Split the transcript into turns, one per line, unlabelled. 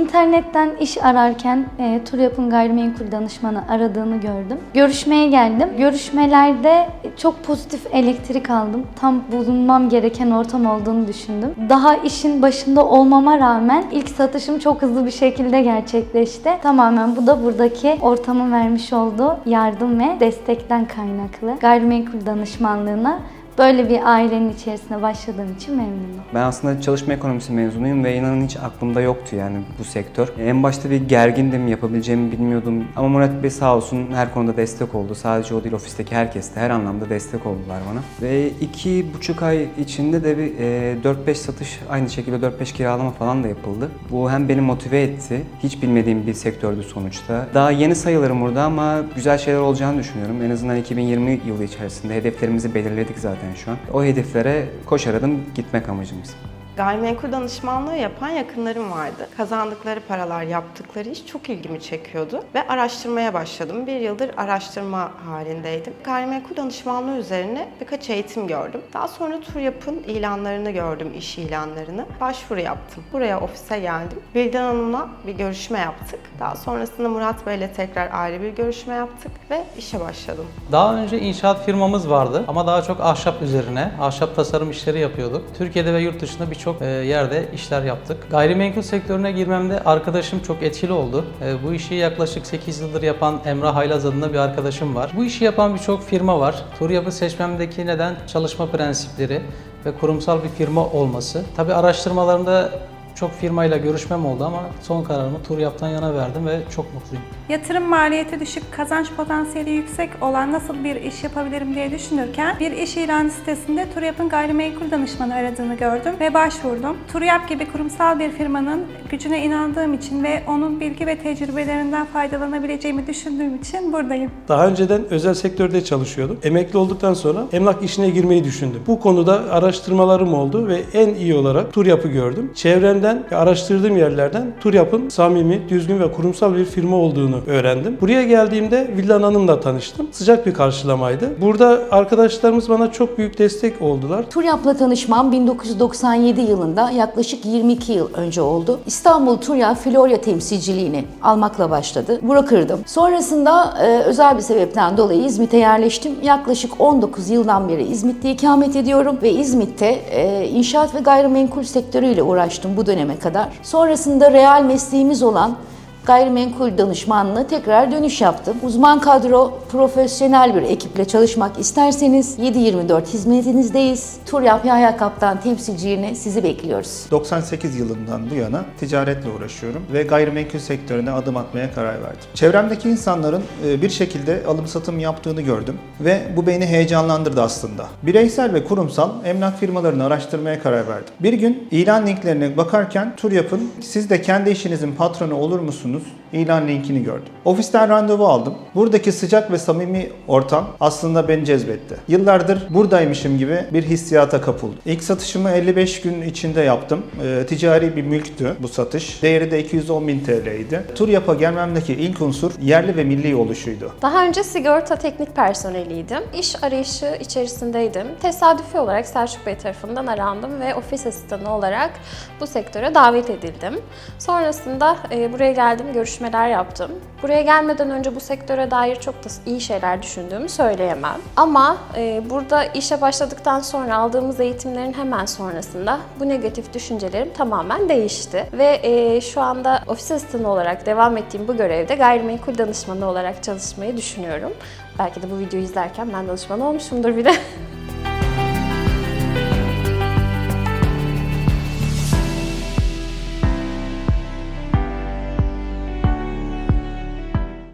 İnternetten iş ararken e, tur yapın gayrimenkul danışmanı aradığını gördüm. Görüşmeye geldim. Görüşmelerde çok pozitif elektrik aldım. Tam bulunmam gereken ortam olduğunu düşündüm. Daha işin başında olmama rağmen ilk satışım çok hızlı bir şekilde gerçekleşti. Tamamen bu da buradaki ortamın vermiş olduğu yardım ve destekten kaynaklı. Gayrimenkul danışmanlığına böyle bir ailenin içerisine başladığım için memnunum.
Ben aslında çalışma ekonomisi mezunuyum ve inanın hiç aklımda yoktu yani bu sektör. En başta bir gergindim, yapabileceğimi bilmiyordum. Ama Murat Bey sağ olsun her konuda destek oldu. Sadece o değil, ofisteki herkes de her anlamda destek oldular bana. Ve iki buçuk ay içinde de bir e, 4-5 satış, aynı şekilde 4-5 kiralama falan da yapıldı. Bu hem beni motive etti. Hiç bilmediğim bir sektördü sonuçta. Daha yeni sayılırım burada ama güzel şeyler olacağını düşünüyorum. En azından 2020 yılı içerisinde hedeflerimizi belirledik zaten şu an. O hedeflere koşar adım gitmek amacımız.
Gayrimenkul danışmanlığı yapan yakınlarım vardı. Kazandıkları paralar, yaptıkları iş çok ilgimi çekiyordu ve araştırmaya başladım. Bir yıldır araştırma halindeydim. Gayrimenkul danışmanlığı üzerine birkaç eğitim gördüm. Daha sonra tur yapın ilanlarını gördüm, iş ilanlarını. Başvuru yaptım. Buraya ofise geldim. Vildan Hanım'la bir görüşme yaptık. Daha sonrasında Murat Bey'le tekrar ayrı bir görüşme yaptık ve işe başladım.
Daha önce inşaat firmamız vardı ama daha çok ahşap üzerine, ahşap tasarım işleri yapıyorduk. Türkiye'de ve yurt dışında birçok e, yerde işler yaptık. Gayrimenkul sektörüne girmemde arkadaşım çok etkili oldu. E, Bu işi yaklaşık 8 yıldır yapan Emrah Haylaz adında bir arkadaşım var. Bu işi yapan birçok firma var. Tur yapı seçmemdeki neden çalışma prensipleri ve kurumsal bir firma olması. Tabi araştırmalarımda çok firmayla görüşmem oldu ama son kararımı tur yaptan yana verdim ve çok mutluyum.
Yatırım maliyeti düşük, kazanç potansiyeli yüksek olan nasıl bir iş yapabilirim diye düşünürken bir iş ilan sitesinde Turyap'ın gayrimenkul danışmanı aradığını gördüm ve başvurdum. Turyap gibi kurumsal bir firmanın gücüne inandığım için ve onun bilgi ve tecrübelerinden faydalanabileceğimi düşündüğüm için buradayım.
Daha önceden özel sektörde çalışıyordum. Emekli olduktan sonra emlak işine girmeyi düşündüm. Bu konuda araştırmalarım oldu ve en iyi olarak tur yapı gördüm. Çevremden ve araştırdığım yerlerden tur yapın samimi, düzgün ve kurumsal bir firma olduğunu öğrendim. Buraya geldiğimde Villan Hanım'la tanıştım. Sıcak bir karşılamaydı. Burada arkadaşlarımız bana çok büyük destek oldular.
Turyap'la tanışmam 1997 yılında yaklaşık 22 yıl önce oldu. İstanbul Turyap Florya temsilciliğini almakla başladı. Broker'dım. Sonrasında e, özel bir sebepten dolayı İzmit'e yerleştim. Yaklaşık 19 yıldan beri İzmit'te ikamet ediyorum ve İzmit'te e, inşaat ve gayrimenkul sektörüyle uğraştım bu döneme kadar. Sonrasında real mesleğimiz olan gayrimenkul danışmanlığına tekrar dönüş yaptım. Uzman kadro, profesyonel bir ekiple çalışmak isterseniz 7-24 hizmetinizdeyiz. Turyap Yahya Kaptan temsilciliğine sizi bekliyoruz.
98 yılından bu yana ticaretle uğraşıyorum ve gayrimenkul sektörüne adım atmaya karar verdim. Çevremdeki insanların e, bir şekilde alım satım yaptığını gördüm ve bu beni heyecanlandırdı aslında. Bireysel ve kurumsal emlak firmalarını araştırmaya karar verdim. Bir gün ilan linklerine bakarken tur yapın, siz de kendi işinizin patronu olur musunuz? musunuz? İlan linkini gördüm. Ofisten randevu aldım. Buradaki sıcak ve samimi ortam aslında beni cezbetti. Yıllardır buradaymışım gibi bir hissiyata kapıldım. İlk satışımı 55 gün içinde yaptım. Ee, ticari bir mülktü bu satış. Değeri de 210 bin TL'ydi. Tur yapa gelmemdeki ilk unsur yerli ve milli oluşuydu.
Daha önce sigorta teknik personeliydim. İş arayışı içerisindeydim. Tesadüfi olarak Selçuk Bey tarafından arandım ve ofis asistanı olarak bu sektöre davet edildim. Sonrasında e, buraya geldim, görüşmeler yaptım. Buraya gelmeden önce bu sektöre dair çok da iyi şeyler düşündüğümü söyleyemem. Ama e, burada işe başladıktan sonra aldığımız eğitimlerin hemen sonrasında bu negatif düşüncelerim tamamen değişti. Ve e, şu anda ofis asistanı olarak devam ettiğim bu görevde gayrimenkul danışmanı olarak çalışmayı düşünüyorum. Belki de bu videoyu izlerken ben danışman olmuşumdur bir de.